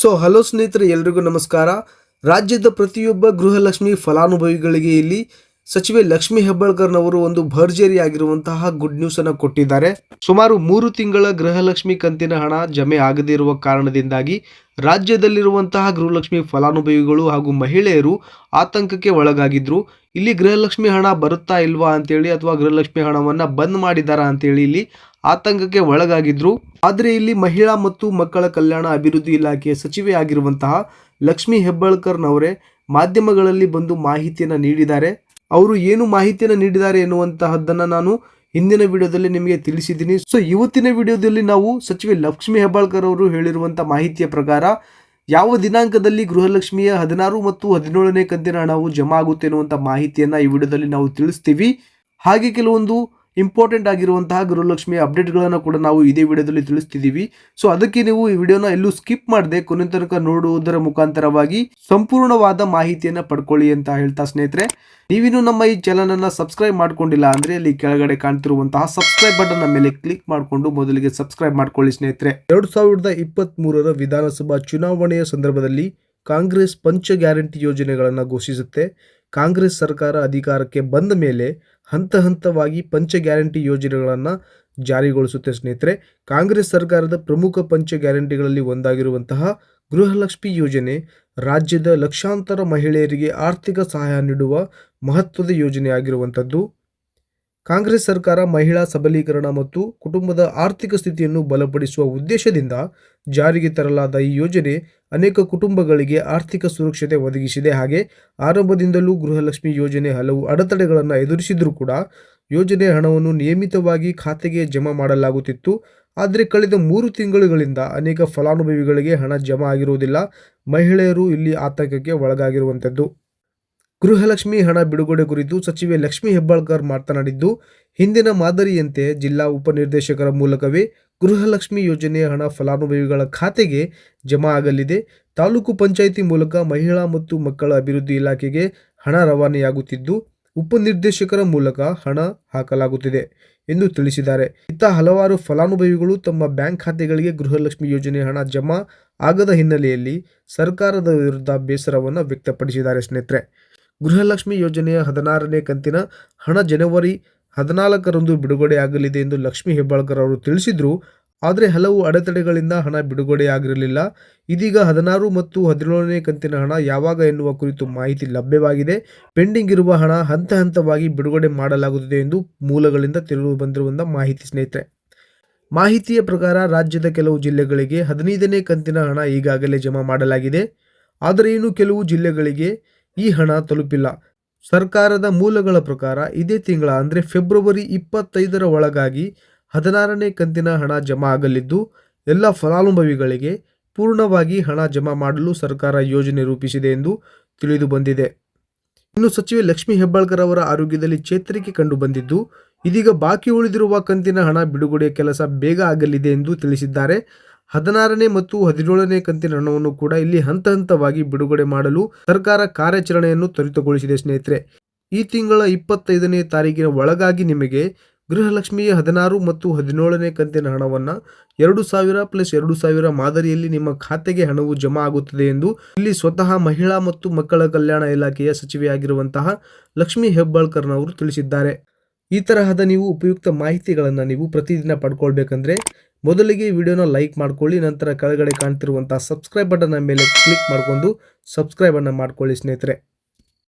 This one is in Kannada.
ಸೊ ಹಲೋ ಸ್ನೇಹಿತರೆ ಎಲ್ರಿಗೂ ನಮಸ್ಕಾರ. ರಾಜ್ಯದ ಪ್ರತಿಯೊಬ್ಬ ಗೃಹಲಕ್ಷ್ಮಿ ಫಲಾನುಭವಿಗಳಿಗೆ ಇಲ್ಲಿ ಸಚಿವೆ ಲಕ್ಷ್ಮಿ ಹೆಬ್ಬಾಳ್ಕರ್ನವರು ಒಂದು ಭರ್ಜರಿ ಆಗಿರುವಂತಹ ಗುಡ್ ನ್ಯೂಸ್ ಅನ್ನು ಕೊಟ್ಟಿದ್ದಾರೆ. ಸುಮಾರು ಮೂರು ತಿಂಗಳ ಗೃಹಲಕ್ಷ್ಮಿ ಕಂತಿನ ಹಣ ಜಮೆ ಆಗದೇ ಇರುವ ಕಾರಣದಿಂದಾಗಿ ರಾಜ್ಯದಲ್ಲಿರುವಂತಹ ಗೃಹಲಕ್ಷ್ಮಿ ಫಲಾನುಭವಿಗಳು ಹಾಗೂ ಮಹಿಳೆಯರು ಆತಂಕಕ್ಕೆ ಒಳಗಾಗಿದ್ರು. ಇಲ್ಲಿ ಗೃಹಲಕ್ಷ್ಮಿ ಹಣ ಬರುತ್ತಾ ಇಲ್ವಾ ಅಂತೇಳಿ ಅಥವಾ ಗೃಹಲಕ್ಷ್ಮಿ ಹಣವನ್ನ ಬಂದ್ ಮಾಡಿದಾರಾ ಅಂತೇಳಿ ಇಲ್ಲಿ ಆತಂಕಕ್ಕೆ ಒಳಗಾಗಿದ್ರು. ಆದರೆ ಇಲ್ಲಿ ಮಹಿಳಾ ಮತ್ತು ಮಕ್ಕಳ ಕಲ್ಯಾಣ ಅಭಿವೃದ್ಧಿ ಇಲಾಖೆಯ ಸಚಿವೆ ಆಗಿರುವಂತಹ ಲಕ್ಷ್ಮಿ ಹೆಬ್ಬಾಳ್ಕರ್ನವರೇ ಮಾಧ್ಯಮಗಳಲ್ಲಿ ಬಂದು ಮಾಹಿತಿಯನ್ನು ನೀಡಿದ್ದಾರೆ. ಅವರು ಏನು ಮಾಹಿತಿಯನ್ನು ನೀಡಿದ್ದಾರೆ ಎನ್ನುವಂತಹದ್ದನ್ನು ನಾನು ಹಿಂದಿನ ವಿಡಿಯೋದಲ್ಲಿ ನಿಮಗೆ ತಿಳಿಸಿದ್ದೀನಿ. ಸೊ ಇವತ್ತಿನ ವಿಡಿಯೋದಲ್ಲಿ ನಾವು ಸಚಿವೆ ಲಕ್ಷ್ಮಿ ಹೆಬ್ಬಾಳ್ಕರ್ ಅವರು ಹೇಳಿರುವಂಥ ಮಾಹಿತಿಯ ಪ್ರಕಾರ ಯಾವ ದಿನಾಂಕದಲ್ಲಿ ಗೃಹಲಕ್ಷ್ಮಿಯ ಹದಿನಾರು ಮತ್ತು ಹದಿನೇಳನೇ ಕಂತಿನ ಹಣವು ಜಮಾ ಆಗುತ್ತೆ ಎನ್ನುವಂಥ ಮಾಹಿತಿಯನ್ನು ಈ ವಿಡಿಯೋದಲ್ಲಿ ನಾವು ತಿಳಿಸ್ತೀವಿ. ಹಾಗೆ ಕೆಲವೊಂದು ಇಂಪಾರ್ಟೆಂಟ್ ಆಗಿರುವಂತಹ ಗೃಹಲಕ್ಷ್ಮಿಯ ಅಪ್ಡೇಟ್ಗಳನ್ನು ಕೂಡ ನಾವು ಇದೇ ವಿಡಿಯೋದಲ್ಲಿ ತಿಳಿಸ್ತಿದ್ದೀವಿ. ಸೊ ಅದಕ್ಕೆ ನೀವು ಈ ವಿಡಿಯೋನ ಎಲ್ಲೂ ಸ್ಕಿಪ್ ಮಾಡದೆ ಕೊನೆ ತನಕ ನೋಡುವುದರ ಮುಖಾಂತರವಾಗಿ ಸಂಪೂರ್ಣವಾದ ಮಾಹಿತಿಯನ್ನು ಪಡ್ಕೊಳ್ಳಿ ಅಂತ ಹೇಳ್ತಾ ಸ್ನೇಹಿತರೆ. ನೀವಿನ್ನು ನಮ್ಮ ಈ ಚಾನಲ್ ಅನ್ನ ಸಬ್ಸ್ಕ್ರೈಬ್ ಮಾಡ್ಕೊಂಡಿಲ್ಲ ಅಂದ್ರೆ ಅಲ್ಲಿ ಕೆಳಗಡೆ ಕಾಣ್ತಿರುವಂತಹ ಸಬ್ಸ್ಕ್ರೈಬ್ ಬಟನ್ ಮೇಲೆ ಕ್ಲಿಕ್ ಮಾಡಿಕೊಂಡು ಮೊದಲಿಗೆ ಸಬ್ಸ್ಕ್ರೈಬ್ ಮಾಡ್ಕೊಳ್ಳಿ ಸ್ನೇಹಿತರೆ. ಎರಡು ಸಾವಿರದ ಇಪ್ಪತ್ತ್ ಮೂರರ ವಿಧಾನಸಭಾ ಚುನಾವಣೆಯ ಸಂದರ್ಭದಲ್ಲಿ ಕಾಂಗ್ರೆಸ್ ಪಂಚ ಗ್ಯಾರಂಟಿ ಯೋಜನೆಗಳನ್ನು ಘೋಷಿಸುತ್ತೆ. ಕಾಂಗ್ರೆಸ್ ಸರ್ಕಾರ ಅಧಿಕಾರಕ್ಕೆ ಬಂದ ಮೇಲೆ ಹಂತ ಹಂತವಾಗಿ ಪಂಚ ಗ್ಯಾರಂಟಿ ಯೋಜನೆಗಳನ್ನು ಜಾರಿಗೊಳಿಸುತ್ತೆ ಸ್ನೇಹಿತರೆ. ಕಾಂಗ್ರೆಸ್ ಸರ್ಕಾರದ ಪ್ರಮುಖ ಪಂಚ ಗ್ಯಾರಂಟಿಗಳಲ್ಲಿ ಒಂದಾಗಿರುವಂತಹ ಗೃಹಲಕ್ಷ್ಮಿ ಯೋಜನೆ ರಾಜ್ಯದ ಲಕ್ಷಾಂತರ ಮಹಿಳೆಯರಿಗೆ ಆರ್ಥಿಕ ಸಹಾಯ ನೀಡುವ ಮಹತ್ವದ ಯೋಜನೆಯಾಗಿರುವಂಥದ್ದು. ಕಾಂಗ್ರೆಸ್ ಸರ್ಕಾರ ಮಹಿಳಾ ಸಬಲೀಕರಣ ಮತ್ತು ಕುಟುಂಬದ ಆರ್ಥಿಕ ಸ್ಥಿತಿಯನ್ನು ಬಲಪಡಿಸುವ ಉದ್ದೇಶದಿಂದ ಜಾರಿಗೆ ತರಲಾದ ಈ ಯೋಜನೆ ಅನೇಕ ಕುಟುಂಬಗಳಿಗೆ ಆರ್ಥಿಕ ಸುರಕ್ಷತೆ ಒದಗಿಸಿದೆ. ಹಾಗೆ ಆರಂಭದಿಂದಲೂ ಗೃಹಲಕ್ಷ್ಮಿ ಯೋಜನೆ ಹಲವು ಅಡೆತಡೆಗಳನ್ನು ಎದುರಿಸಿದರೂ ಕೂಡ ಯೋಜನೆ ಹಣವನ್ನು ನಿಯಮಿತವಾಗಿ ಖಾತೆಗೆ ಜಮಾ ಮಾಡಲಾಗುತ್ತಿತ್ತು. ಆದರೆ ಕಳೆದ ಮೂರು ತಿಂಗಳುಗಳಿಂದ ಅನೇಕ ಫಲಾನುಭವಿಗಳಿಗೆ ಹಣ ಜಮಾ ಆಗಿರುವುದಿಲ್ಲ. ಮಹಿಳೆಯರು ಇಲ್ಲಿ ಆತಂಕಕ್ಕೆ ಒಳಗಾಗಿರುವಂಥದ್ದು. ಗೃಹಲಕ್ಷ್ಮಿ ಹಣ ಬಿಡುಗಡೆ ಕುರಿತು ಸಚಿವೆ ಲಕ್ಷ್ಮಿ ಹೆಬ್ಬಾಳ್ಕರ್ ಮಾತನಾಡಿದ್ದು, ಹಿಂದಿನ ಮಾದರಿಯಂತೆ ಜಿಲ್ಲಾ ಉಪನಿರ್ದೇಶಕರ ಮೂಲಕವೇ ಗೃಹಲಕ್ಷ್ಮಿ ಯೋಜನೆಯ ಹಣ ಫಲಾನುಭವಿಗಳ ಖಾತೆಗೆ ಜಮಾ ಆಗಲಿದೆ. ತಾಲೂಕು ಪಂಚಾಯಿತಿ ಮೂಲಕ ಮಹಿಳಾ ಮತ್ತು ಮಕ್ಕಳ ಅಭಿವೃದ್ಧಿ ಇಲಾಖೆಗೆ ಹಣ ರವಾನೆಯಾಗುತ್ತಿದ್ದು ಉಪನಿರ್ದೇಶಕರ ಮೂಲಕ ಹಣ ಹಾಕಲಾಗುತ್ತಿದೆ ಎಂದು ತಿಳಿಸಿದ್ದಾರೆ. ಇತ್ತ ಹಲವಾರು ಫಲಾನುಭವಿಗಳು ತಮ್ಮ ಬ್ಯಾಂಕ್ ಖಾತೆಗಳಿಗೆ ಗೃಹಲಕ್ಷ್ಮಿ ಯೋಜನೆ ಹಣ ಜಮಾ ಆಗದ ಹಿನ್ನೆಲೆಯಲ್ಲಿ ಸರ್ಕಾರದ ವಿರುದ್ಧ ಬೇಸರವನ್ನು ವ್ಯಕ್ತಪಡಿಸಿದ್ದಾರೆ ಸ್ನೇಹಿತರೆ. ಗೃಹಲಕ್ಷ್ಮಿ ಯೋಜನೆಯ ಹದಿನಾರನೇ ಕಂತಿನ ಹಣ ಜನವರಿ ಹದಿನಾಲ್ಕರಂದು ಬಿಡುಗಡೆಯಾಗಲಿದೆ ಎಂದು ಲಕ್ಷ್ಮಿ ಹೆಬ್ಬಾಳ್ಕರ್ ಅವರು ತಿಳಿಸಿದರು. ಆದರೆ ಹಲವು ಅಡೆತಡೆಗಳಿಂದ ಹಣ ಬಿಡುಗಡೆಯಾಗಿರಲಿಲ್ಲ ಇದೀಗ ಹದಿನಾರು ಮತ್ತು ಹದಿನೇಳನೇ ಕಂತಿನ ಹಣ ಯಾವಾಗ ಎನ್ನುವ ಕುರಿತು ಮಾಹಿತಿ ಲಭ್ಯವಾಗಿದೆ. ಪೆಂಡಿಂಗ್ ಇರುವ ಹಣ ಹಂತ ಹಂತವಾಗಿ ಬಿಡುಗಡೆ ಮಾಡಲಾಗುತ್ತದೆ ಎಂದು ಮೂಲಗಳಿಂದ ತಿಳಿದು ಬಂದಿರುವಂಥ ಮಾಹಿತಿ ಸ್ನೇಹಿತರೆ. ಮಾಹಿತಿಯ ಪ್ರಕಾರ ರಾಜ್ಯದ ಕೆಲವು ಜಿಲ್ಲೆಗಳಿಗೆ ಹದಿನೈದನೇ ಕಂತಿನ ಹಣ ಈಗಾಗಲೇ ಜಮಾ ಮಾಡಲಾಗಿದೆ. ಆದರೆ ಇನ್ನು ಕೆಲವು ಜಿಲ್ಲೆಗಳಿಗೆ ಈ ಹಣ ತಲುಪಿಲ್ಲ. ಸರ್ಕಾರದ ಮೂಲಗಳ ಪ್ರಕಾರ ಇದೇ ತಿಂಗಳ ಅಂದರೆ ಫೆಬ್ರವರಿ ಇಪ್ಪತ್ತೈದರ ಒಳಗಾಗಿ ಹದಿನಾರನೇ ಕಂತಿನ ಹಣ ಜಮಾ ಆಗಲಿದ್ದು, ಎಲ್ಲ ಫಲಾನುಭವಿಗಳಿಗೆ ಪೂರ್ಣವಾಗಿ ಹಣ ಜಮಾ ಮಾಡಲು ಸರ್ಕಾರ ಯೋಜನೆ ರೂಪಿಸಿದೆ ಎಂದು ತಿಳಿದು ಬಂದಿದೆ. ಇನ್ನು ಸಚಿವೆ ಲಕ್ಷ್ಮಿ ಹೆಬ್ಬಾಳ್ಕರ್ ಅವರ ಆರೋಗ್ಯದಲ್ಲಿ ಚೇತರಿಕೆ ಕಂಡು ಬಂದಿದ್ದು, ಇದೀಗ ಬಾಕಿ ಉಳಿದಿರುವ ಕಂತಿನ ಹಣ ಬಿಡುಗಡೆ ಕೆಲಸ ಬೇಗ ಆಗಲಿದೆ ಎಂದು ತಿಳಿಸಿದ್ದಾರೆ. ಹದಿನಾರನೇ ಮತ್ತು ಹದಿನೇಳನೇ ಕಂತಿನ ಹಣವನ್ನು ಕೂಡ ಇಲ್ಲಿ ಹಂತ ಹಂತವಾಗಿ ಬಿಡುಗಡೆ ಮಾಡಲು ಸರ್ಕಾರ ಕಾರ್ಯಾಚರಣೆಯನ್ನು ತ್ವರಿತಗೊಳಿಸಿದೆ ಸ್ನೇಹಿತರೆ. ಈ ತಿಂಗಳ ಇಪ್ಪತ್ತೈದನೇ ತಾರೀಕಿನ ಒಳಗಾಗಿ ನಿಮಗೆ ಗೃಹಲಕ್ಷ್ಮಿಯ ಹದಿನಾರು ಮತ್ತು ಹದಿನೇಳನೇ ಕಂತಿನ ಹಣವನ್ನು ಎರಡು ಸಾವಿರ ಪ್ಲಸ್ ಎರಡು ಸಾವಿರ ಮಾದರಿಯಲ್ಲಿ ನಿಮ್ಮ ಖಾತೆಗೆ ಹಣವು ಜಮಾ ಆಗುತ್ತದೆ ಎಂದು ಇಲ್ಲಿ ಸ್ವತಃ ಮಹಿಳಾ ಮತ್ತು ಮಕ್ಕಳ ಕಲ್ಯಾಣ ಇಲಾಖೆಯ ಸಚಿವೆಯಾಗಿರುವಂತಹ ಲಕ್ಷ್ಮಿ ಹೆಬ್ಬಾಳ್ಕರ್ನವರು ತಿಳಿಸಿದ್ದಾರೆ. ಈ ತರಹದ ನೀವು ಉಪಯುಕ್ತ ಮಾಹಿತಿಗಳನ್ನು ನೀವು ಪ್ರತಿದಿನ ಪಡ್ಕೊಳ್ಬೇಕಂದ್ರೆ ಮೊದಲಿಗೆ ವಿಡಿಯೋನ ಲೈಕ್ ಮಾಡ್ಕೊಳ್ಳಿ, ನಂತರ ಕೆಳಗಡೆ ಕಾಣ್ತಿರುವಂಥ ಸಬ್ಸ್ಕ್ರೈಬ್ ಬಟನ್ ಮೇಲೆ ಕ್ಲಿಕ್ ಮಾಡಿಕೊಂಡು ಸಬ್ಸ್ಕ್ರೈಬನ್ನು ಮಾಡ್ಕೊಳ್ಳಿ ಸ್ನೇಹಿತರೆ.